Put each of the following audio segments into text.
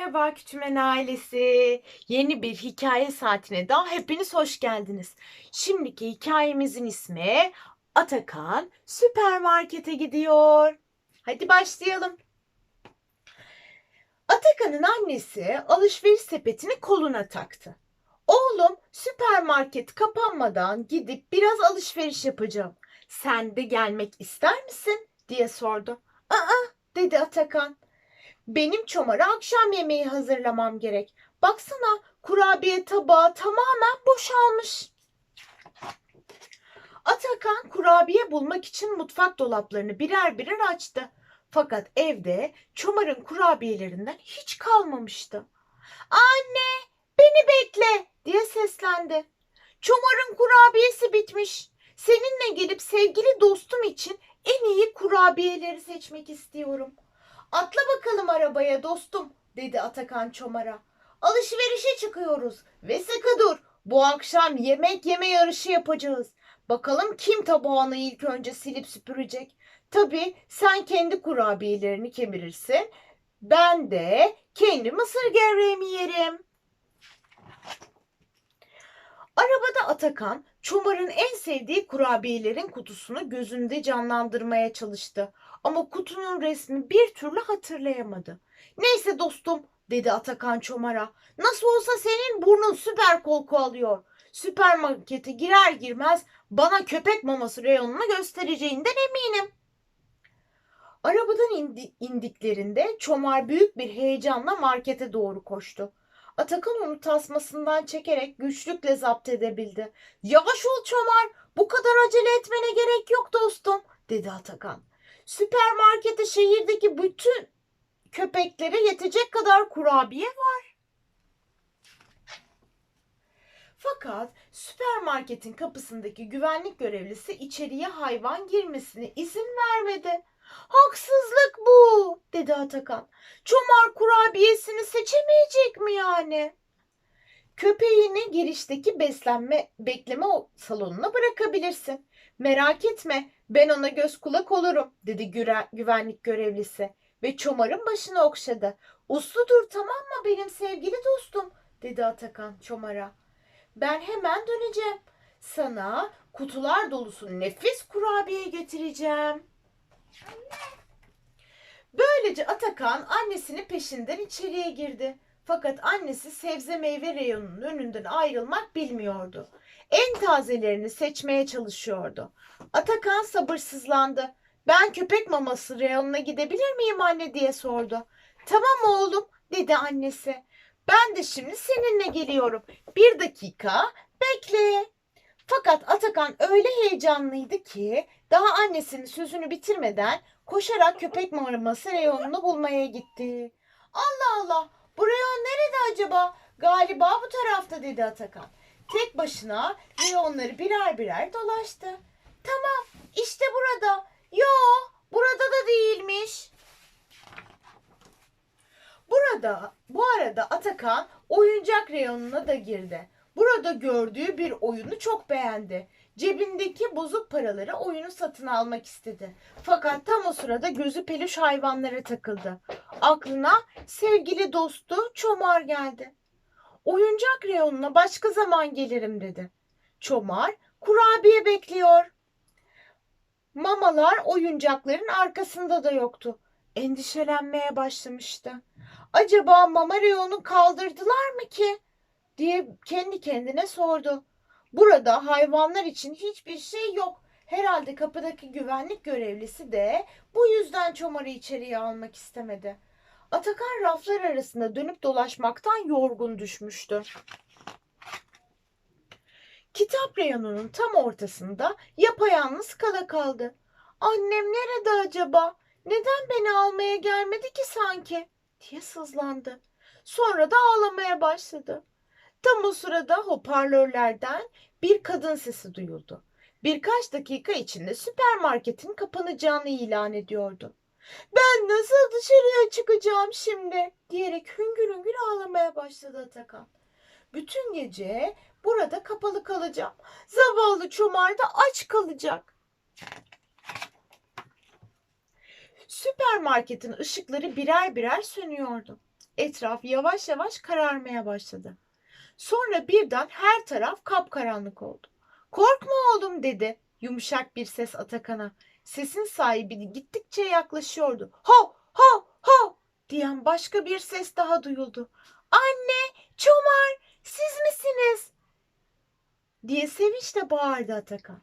Merhaba Küçümen ailesi. Yeni bir hikaye saatine daha hepiniz hoş geldiniz. Şimdiki hikayemizin ismi Atakan süpermarkete gidiyor. Hadi başlayalım. Atakan'ın annesi alışveriş sepetini koluna taktı. Oğlum süpermarket kapanmadan gidip biraz alışveriş yapacağım. Sen de gelmek ister misin? diye sordu. Aa dedi Atakan. Benim çomara akşam yemeği hazırlamam gerek. Baksana kurabiye tabağı tamamen boşalmış. Atakan kurabiye bulmak için mutfak dolaplarını birer birer açtı. Fakat evde çomarın kurabiyelerinden hiç kalmamıştı. Anne beni bekle diye seslendi. Çomarın kurabiyesi bitmiş. Seninle gelip sevgili dostum için en iyi kurabiyeleri seçmek istiyorum. Atla bakalım arabaya dostum dedi Atakan Çomar'a. Alışverişe çıkıyoruz ve sıkı dur. Bu akşam yemek yeme yarışı yapacağız. Bakalım kim tabağını ilk önce silip süpürecek. Tabii sen kendi kurabiyelerini kemirirsin. Ben de kendi mısır gevreğimi yerim. Arabada Atakan, Çomar'ın en sevdiği kurabiyelerin kutusunu gözünde canlandırmaya çalıştı. Ama kutunun resmi bir türlü hatırlayamadı. Neyse dostum dedi Atakan Çomar'a. Nasıl olsa senin burnun süper koku alıyor. Süpermarkete girer girmez bana köpek maması reyonunu göstereceğinden eminim. Arabadan indi- indiklerinde Çomar büyük bir heyecanla markete doğru koştu. Atakan onu tasmasından çekerek güçlükle zapt edebildi. Yavaş ol Çomar, bu kadar acele etmene gerek yok dostum, dedi Atakan. Süpermarkete şehirdeki bütün köpeklere yetecek kadar kurabiye var. Fakat süpermarketin kapısındaki güvenlik görevlisi içeriye hayvan girmesine izin vermedi. Haksızlık bu, dedi Atakan. Çomar kurabiyesini seçemeyecek mi yani? Köpeğini girişteki beslenme bekleme salonuna bırakabilirsin. Merak etme, ben ona göz kulak olurum, dedi güre- güvenlik görevlisi ve Çomar'ın başını okşadı. Uslu dur tamam mı benim sevgili dostum, dedi Atakan Çomar'a. Ben hemen döneceğim. Sana kutular dolusu nefis kurabiye getireceğim. Böylece Atakan annesinin peşinden içeriye girdi. Fakat annesi sebze meyve reyonunun önünden ayrılmak bilmiyordu. En tazelerini seçmeye çalışıyordu. Atakan sabırsızlandı. Ben köpek maması reyonuna gidebilir miyim anne diye sordu. Tamam oğlum dedi annesi. Ben de şimdi seninle geliyorum. Bir dakika bekle. Fakat Atakan öyle heyecanlıydı ki daha annesinin sözünü bitirmeden koşarak köpek maması reyonunu bulmaya gitti. Allah Allah bu reyon nerede acaba? Galiba bu tarafta dedi Atakan. Tek başına reyonları birer birer dolaştı. Tamam işte burada. Yo burada da değilmiş. Burada bu arada Atakan oyuncak reyonuna da girdi. Burada gördüğü bir oyunu çok beğendi. Cebindeki bozuk paraları oyunu satın almak istedi. Fakat tam o sırada gözü peluş hayvanlara takıldı. Aklına sevgili dostu Çomar geldi. Oyuncak reyonuna başka zaman gelirim dedi. Çomar kurabiye bekliyor. Mamalar oyuncakların arkasında da yoktu. Endişelenmeye başlamıştı. Acaba mama reyonu kaldırdılar mı ki? Diye kendi kendine sordu. Burada hayvanlar için hiçbir şey yok. Herhalde kapıdaki güvenlik görevlisi de bu yüzden çomarı içeriye almak istemedi. Atakan raflar arasında dönüp dolaşmaktan yorgun düşmüştü. Kitap reyonunun tam ortasında yapayalnız kala kaldı. Annem nerede acaba? Neden beni almaya gelmedi ki sanki? diye sızlandı. Sonra da ağlamaya başladı. Tam o sırada hoparlörlerden bir kadın sesi duyuldu. Birkaç dakika içinde süpermarketin kapanacağını ilan ediyordu. Ben nasıl dışarıya çıkacağım şimdi? diyerek hüngür hüngür ağlamaya başladı Atakan. Bütün gece burada kapalı kalacağım. Zavallı Çomar da aç kalacak. Süpermarketin ışıkları birer birer sönüyordu. Etraf yavaş yavaş kararmaya başladı. Sonra birden her taraf kapkaranlık oldu. Korkma oğlum dedi yumuşak bir ses Atakan'a. Sesin sahibi gittikçe yaklaşıyordu. Ho ho ho diyen başka bir ses daha duyuldu. Anne, Çomar, siz misiniz? diye sevinçle bağırdı Atakan.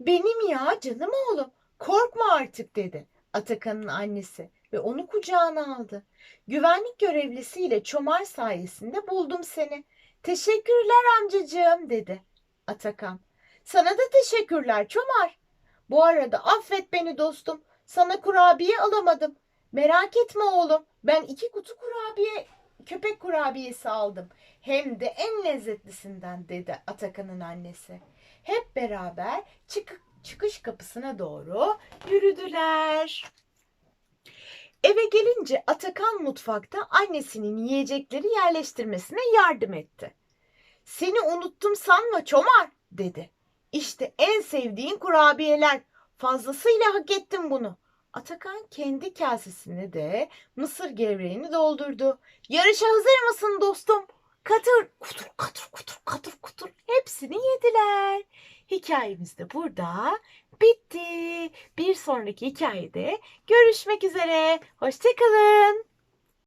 Benim ya canım oğlum. Korkma artık dedi Atakan'ın annesi ve onu kucağına aldı. Güvenlik görevlisiyle Çomar sayesinde buldum seni. Teşekkürler amcacığım dedi Atakan. Sana da teşekkürler Çomar. Bu arada affet beni dostum. Sana kurabiye alamadım. Merak etme oğlum. Ben iki kutu kurabiye, köpek kurabiyesi aldım. Hem de en lezzetlisinden dedi Atakan'ın annesi. Hep beraber çık çıkış kapısına doğru yürüdüler. Eve gelince Atakan mutfakta annesinin yiyecekleri yerleştirmesine yardım etti. Seni unuttum sanma Çomar dedi. İşte en sevdiğin kurabiyeler. Fazlasıyla hak ettin bunu. Atakan kendi kasesine de mısır gevreğini doldurdu. Yarışa hazır mısın dostum? Katır, kutur, katır, kutur, katır, kutur. Hepsini yediler. Hikayemiz de burada bitti. Bir sonraki hikayede görüşmek üzere. Hoşçakalın.